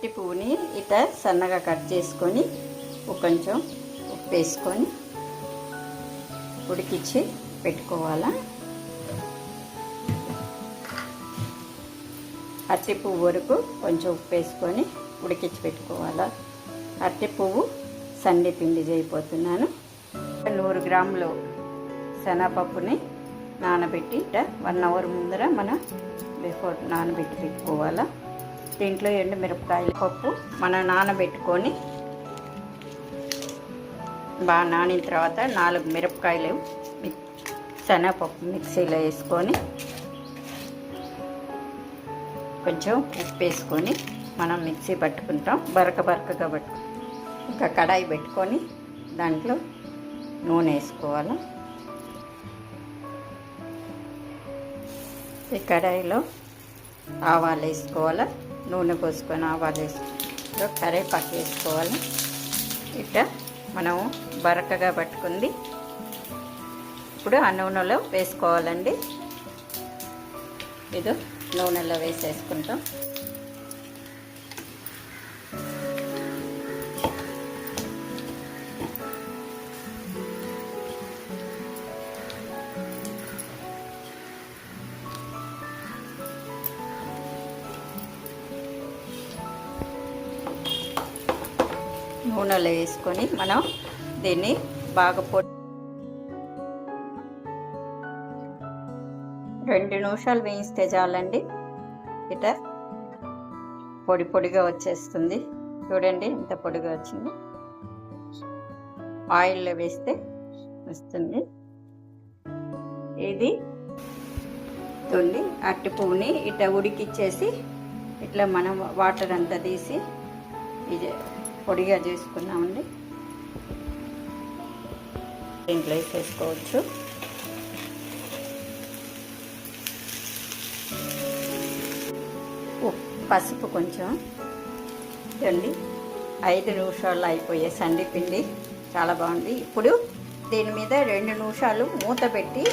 అరటి పువ్వుని ఇట్లా సన్నగా కట్ చేసుకొని కొంచెం ఉప్పు వేసుకొని ఉడికిచ్చి పెట్టుకోవాలా? అరటి పువ్వు వరకు కొంచెం ఉప్పు వేసుకొని ఉడికించి పెట్టుకోవాలా? అరటి పువ్వు సండి పిండి చేయబోతున్నాను. నూరు గ్రాములు శనగపప్పుని నానబెట్టి ఇట్ట వన్ అవర్ ముందర మనం బిఫోర్ నానబెట్టి పెట్టుకోవాలా? దీంట్లో ఎండు మిరపకాయలు పప్పు మనం నానబెట్టుకొని బాగా నానిన తర్వాత నాలుగు మిరపకాయలు శనగపప్పు మిక్సీలో వేసుకొని కొంచెం ఉప్పు వేసుకొని మనం మిక్సీ పట్టుకుంటాం. బరక బరకగా పట్టు ఇంకా కడాయి పెట్టుకొని దాంట్లో నూనె వేసుకోవాలి. ఈ కడాయిలో ఆవాలు వేసుకోవాలి. నూనె పోసుకొని ఆవాలు వేసుకో కరివేపాకు వేసుకోవాలి. ఇట్లా మనం బరకగా పట్టుకుంది. ఇప్పుడు ఆ నూనెలో వేసుకోవాలండి. ఇది నూనెలో వేసేసుకుంటాం. నూనెలో వేసుకొని మనం దీన్ని బాగా పొడి రెండు నిమిషాలు వేయిస్తే చాలండి. ఇట పొడి పొడిగా వచ్చేస్తుంది. చూడండి ఇంత పొడిగా వచ్చింది. ఆయిల్లో వేస్తే వస్తుంది. ఇది తుంది అరటి పువ్వుని ఇట్లా ఉడికిచ్చేసి ఇట్లా మనం వాటర్ అంతా తీసి ఇది పొడిగా చేసుకున్నామండి దీంట్లో వేసేసుకోవచ్చు. పసుపు కొంచెం. రండి ఐదు నిమిషాలు అయిపోయే సండి పిండి చాలా బాగుంది. ఇప్పుడు దీని మీద రెండు నిమిషాలు మూత పెట్టి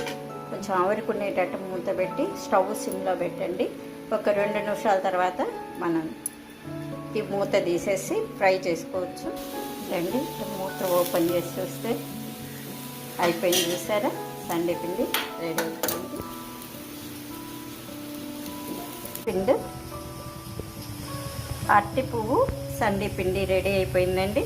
కొంచెం ఆవరుకునేటట్టు మూత పెట్టి స్టవ్ సిమ్లో పెట్టండి. ఒక రెండు నిమిషాల తర్వాత మనం ఈ మూత తీసేసి ఫ్రై చేసుకోవచ్చు. రండి మూత ఓపెన్ చేసి చూస్తే అయిపోయింది చూసారా? సండే పిండి రెడీ అవుతుంది పిండి. అరటి పువ్వు సండే పిండి రెడీ అయిపోయిందండి.